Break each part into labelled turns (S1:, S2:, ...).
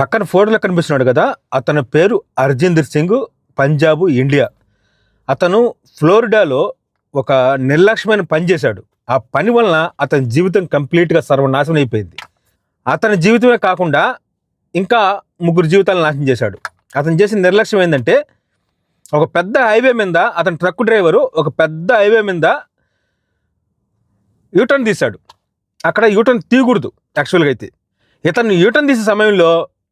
S1: పక్కన ఫోటోలో కనిపిస్తున్నాడు కదా అతని పేరు అర్జిందర్ సింగ్ పంజాబ్ ఇండియా. అతను ఫ్లోరిడాలో ఒక నిర్లక్ష్యమైన పని చేశాడు. ఆ పని వలన అతని జీవితం కంప్లీట్గా సర్వనాశనం అయిపోయింది. అతని జీవితమే కాకుండా ఇంకా ముగ్గురు జీవితాలను నాశనం చేశాడు. అతను చేసిన నిర్లక్ష్యం ఏంటంటే ఒక పెద్ద హైవే మీద అతని ట్రక్ డ్రైవరు ఒక పెద్ద హైవే మీద యూటర్న్ తీశాడు. అక్కడ యూటర్న్ తీయకూడదు యాక్చువల్గా అయితే. ఇతను యూటర్న్ తీసే సమయంలో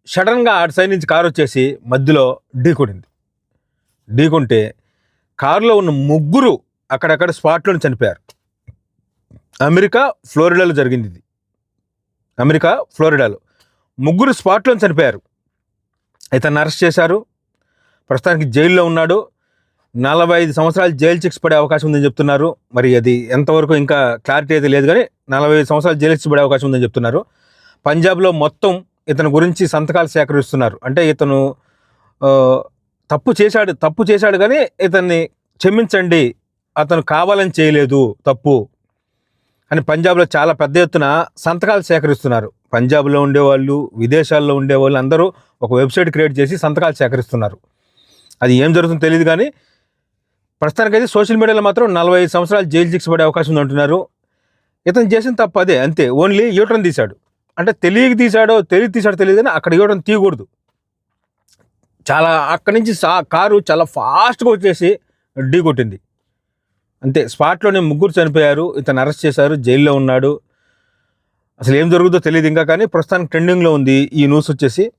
S1: సడన్గా అటు సైడ్ నుంచి కారు వచ్చేసి మధ్యలో ఢీకొనింది. ఢీకొంటే కారులో ఉన్న ముగ్గురు అక్కడక్కడ స్పాట్లోనే చనిపోయారు. అమెరికా ఫ్లోరిడాలో జరిగింది ఇది. అమెరికా ఫ్లోరిడాలో ముగ్గురు స్పాట్లోని చనిపోయారు. ఇతన్ని అరెస్ట్ చేశారు. ప్రస్తుతానికి జైల్లో ఉన్నాడు. నలభై ఐదు సంవత్సరాలు జైలు శిక్ష పడే అవకాశం ఉందని చెప్తున్నారు. మరి అది ఎంతవరకు ఇంకా క్లారిటీ అయితే లేదు కానీ నలభై ఐదు సంవత్సరాలు జైలు శిక్ష పడే అవకాశం ఉందని చెప్తున్నారు. పంజాబ్లో మొత్తం ఇతని గురించి సంతకాలు సేకరిస్తున్నారు. అంటే ఇతను తప్పు చేశాడు తప్పు చేశాడు కానీ ఇతన్ని క్షమించండి అతను కావాలని చేయలేదు తప్పు అని పంజాబ్లో చాలా పెద్ద ఎత్తున సంతకాలు సేకరిస్తున్నారు. పంజాబ్లో ఉండేవాళ్ళు విదేశాల్లో ఉండేవాళ్ళు అందరూ ఒక వెబ్సైట్ క్రియేట్ చేసి సంతకాలు సేకరిస్తున్నారు. అది ఏం జరుగుతుందో తెలియదు కానీ ప్రస్తుతానికైతే సోషల్ మీడియాలో మాత్రం నలభై ఐదు సంవత్సరాలు జైలు శిక్ష పడే అవకాశం ఉంది అంటున్నారు ఇతను చేసిన తప్పు అదే అంతే ఓన్లీ యూటర్న్ తీశాడు. అంటే తెలియక తీశాడో తెలియ తీశాడో తెలియదు కానీ అక్కడ ఇవ్వడం తీయకూడదు. చాలా అక్కడి నుంచి సా కారు చాలా ఫాస్ట్గా వచ్చేసి ఢీ కొట్టింది. అంతే స్పాట్లోనే ముగ్గురు చనిపోయారు ఇతను అరెస్ట్ చేశారు జైల్లో ఉన్నాడు. అసలు ఏం జరుగుతుందో తెలియదు ఇంకా కానీ ప్రస్తుతానికి ట్రెండింగ్లో ఉంది ఈ న్యూస్ వచ్చేసి.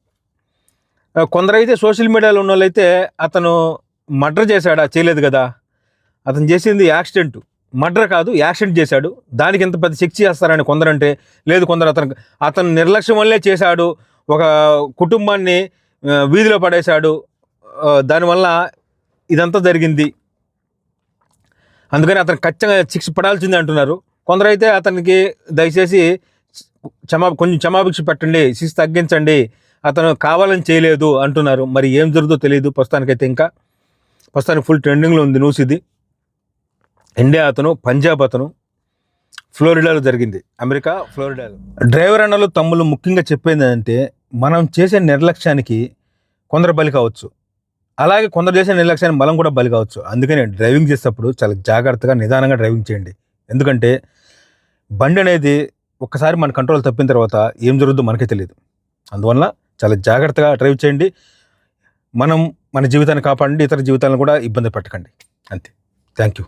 S1: కొందరైతే సోషల్ మీడియాలో ఉన్న వాళ్ళైతే అతను మర్డర్ చేశాడా చేయలేదు కదా? అతను చేసింది యాక్సిడెంటు. మర్డర్ కాదు యాక్సిడెంట్ చేశాడు. దానికి ఎంత పెద్ద శిక్ష చేస్తారని కొందరంటే లేదు కొందరు అతను అతను నిర్లక్ష్యం వల్లే చేశాడు. ఒక కుటుంబాన్ని వీధిలో పడేశాడు. దానివల్ల ఇదంతా జరిగింది. అందుకని అతను ఖచ్చితంగా శిక్ష పడాల్సిందే అంటున్నారు. కొందరైతే అతనికి దయచేసి క్షమా కొంచెం క్షమాభిక్ష పెట్టండి శిక్ష తగ్గించండి. అతను కావాలని చేయలేదు అంటున్నారు. మరి ఏం జరుగుతుందో తెలియదు ప్రస్తుతానికైతే ఇంకా ప్రస్తుతానికి ఫుల్ ట్రెండింగ్లో ఉంది న్యూస్ ఇది. ఇండియా అతను పంజాబ్ అతను ఫ్లోరిడాలో జరిగింది. అమెరికా ఫ్లోరిడాలో. డ్రైవర్ అన్నలు తమ్ముళ్ళు ముఖ్యంగా చెప్పేది అంటే మనం చేసే నిర్లక్ష్యానికి కొందరు బలి కావచ్చు. అలాగే కొందరు చేసే నిర్లక్ష్యానికి మనం కూడా బలి కావచ్చు. అందుకని డ్రైవింగ్ చేసేటప్పుడు చాలా జాగ్రత్తగా నిదానంగా డ్రైవింగ్ చేయండి. ఎందుకంటే బండి అనేది ఒక్కసారి మన కంట్రోల్ తప్పిన తర్వాత ఏం జరుగుతుందో మనకే తెలియదు. అందువల్ల చాలా జాగ్రత్తగా డ్రైవ్ చేయండి. మనం మన జీవితాన్ని కాపాడండి ఇతర జీవితాలను కూడా ఇబ్బంది పెట్టకండి. అంతే. Thank you